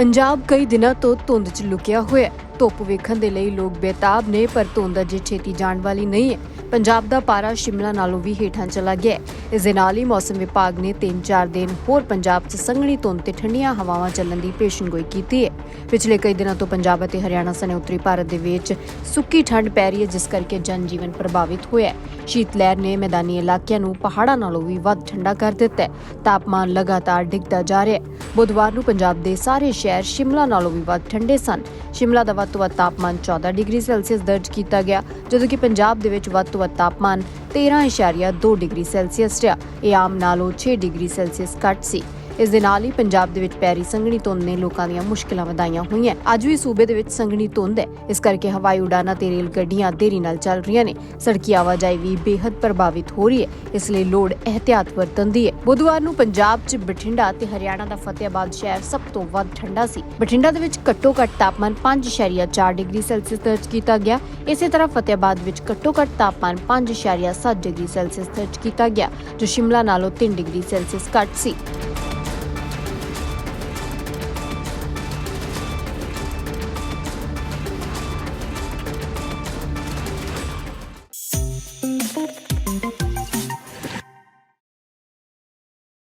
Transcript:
ਪੰਜਾਬ ਕਈ ਦਿਨਾਂ ਤੋਂ ਧੁੰਦ 'ਚ ਲੁਕਿਆ ਹੋਇਆ ਹੈ। ਧੁੱਪ ਵੇਖਣ ਦੇ ਲਈ ਲੋਕ ਬੇਤਾਬ ਨੇ, ਪਰ ਧੁੰਦ ਅਜੇ ਛੇਤੀ ਜਾਣ ਵਾਲੀ ਨਹੀਂ ਹੈ। ਪੰਜਾਬ ਦਾ ਪਾਰਾ ਸ਼ਿਮਲਾ ਨਾਲੋਂ ਵੀ ਹੇਠਾਂ ਚਲਾ ਗਿਆ ਇਸ ਦੇ ਨਾਲ ਹੀ ਮੌਸਮ ਵਿਭਾਗ ਨੇ 3-4 ਦਿਨ ਹੋਰ ਪੰਜਾਬ 'ਚ ਸੰਘਣੀ ਧੁੰਦ ਤੇ ਠੰਡੀਆਂ ਹਵਾਵਾਂ ਚੱਲਣ ਦੀ ਪੇਸ਼ਨਗੋਈ ਕੀਤੀ ਹੈ। ਪਿਛਲੇ ਕਈ ਦਿਨਾਂ ਤੋਂ ਪੰਜਾਬ ਅਤੇ ਹਰਿਆਣਾ ਸਣੇ ਉੱਤਰੀ ਭਾਰਤ ਦੇ ਵਿੱਚ ਸੁੱਕੀ ਠੰਡ ਪੈ ਰਹੀ ਹੈ, ਜਿਸ ਕਰਕੇ ਜਨਜੀਵਨ ਪ੍ਰਭਾਵਿਤ ਹੋਇਆ ਹੈ। ਸ਼ੀਤ ਲਹਿਰ ਨੇ ਮੈਦਾਨੀ ਇਲਾਕਿਆਂ ਨੂੰ ਪਹਾੜਾਂ ਨਾਲੋਂ ਵੀ ਵੱਧ ਠੰਡਾ ਕਰ ਦਿੱਤਾ ਹੈ। ਤਾਪਮਾਨ ਲਗਾਤਾਰ ਡਿੱਗਦਾ ਜਾ ਰਿਹਾ ਹੈ। ਬੁੱਧਵਾਰ ਨੂੰ ਪੰਜਾਬ ਦੇ ਸਾਰੇ ਸ਼ਹਿਰ ਸ਼ਿਮਲਾ ਨਾਲੋਂ ਵੀ ਵੱਧ ਠੰਡੇ ਸਨ। ਸ਼ਿਮਲਾ ਦਾ ਵੱਧ ਤੋਂ ਵੱਧ ਤਾਪਮਾਨ 14 ਡਿਗਰੀ ਸੈਲਸੀਅਸ ਦਰਜ ਕੀਤਾ ਗਿਆ, ਜਦੋਂ ਕਿ ਪੰਜਾਬ ਦੇ ਵਿੱਚ ਵੱਧ ਤੋਂ ਵੱਧ ਤਾਪਮਾਨ 13.2 ਡਿਗਰੀ ਸੈਲਸੀਅਸ ਰਿਹਾ। ਇਹ ਆਮ ਨਾਲੋਂ 6 ਡਿਗਰੀ ਸੈਲਸੀਅਸ ਘੱਟ ਸੀ। ਇਸ ਦੇ ਨਾਲ ਹੀ ਪੰਜਾਬ ਦੇ ਵਿੱਚ ਪੈਰੀ ਸੰਘਣੀ ਧੁੰਦ ਨੇ ਲੋਕਾਂ ਦੀਆਂ ਮੁਸ਼ਕਲਾਂ ਵਧਾਈਆਂ ਹੋਈਆਂ। ਅੱਜ ਵੀ ਸੂਬੇ ਦੇ ਵਿੱਚ ਸੰਘਣੀ ਧੁੰਦ ਹੈ। ਇਸ ਕਰਕੇ ਹਵਾਈ ਉਡਾਨਾਂ ਤੇ ਰੇਲ ਗੱਡੀਆਂ ਦੇਰੀ ਨਾਲ ਚੱਲ ਰਹੀਆਂ ਨੇ। ਸੜਕੀ ਆਵਾਜਾਈ ਵੀ ਬੇहद ਪ੍ਰਭਾਵਿਤ ਹੋ ਰਹੀ ਹੈ। ਇਸ ਲਈ ਲੋੜ ਇhtiyat ਵਰਤਣ ਦੀ ਹੈ। ਬੁੱਧਵਾਰ ਨੂੰ ਪੰਜਾਬ 'ਚ ਬਠਿੰਡਾ ਤੇ ਹਰਿਆਣਾ ਦਾ ਫਤਿਆਬਾਦ ਸ਼ਹਿਰ ਸਭ ਤੋਂ ਵੱਧ ਠੰਡਾ ਸੀ। ਬਠਿੰਡਾ ਦੇ ਵਿੱਚ ਘੱਟੋ ਘੱਟ ਤਾਪਮਾਨ 5.4 ਡਿਗਰੀ ਸੈਲਸੀਅਸ ਦਰਜ ਕੀਤਾ ਗਿਆ। ਇਸੇ ਤਰ੍ਹਾਂ ਫਤਿਆਬਾਦ ਵਿੱਚ ਘੱਟੋ ਘੱਟ ਤਾਪਮਾਨ 5.7 ਡਿਗਰੀ ਸੈਲਸੀਅਸ ਦਰਜ ਕੀਤਾ ਗਿਆ, ਜੋ ਸ਼ਿਮਲਾ ਨਾਲੋਂ 3 ਡਿਗਰੀ ਸੈਲਸੀਅਸ ਘੱਟ ਸੀ।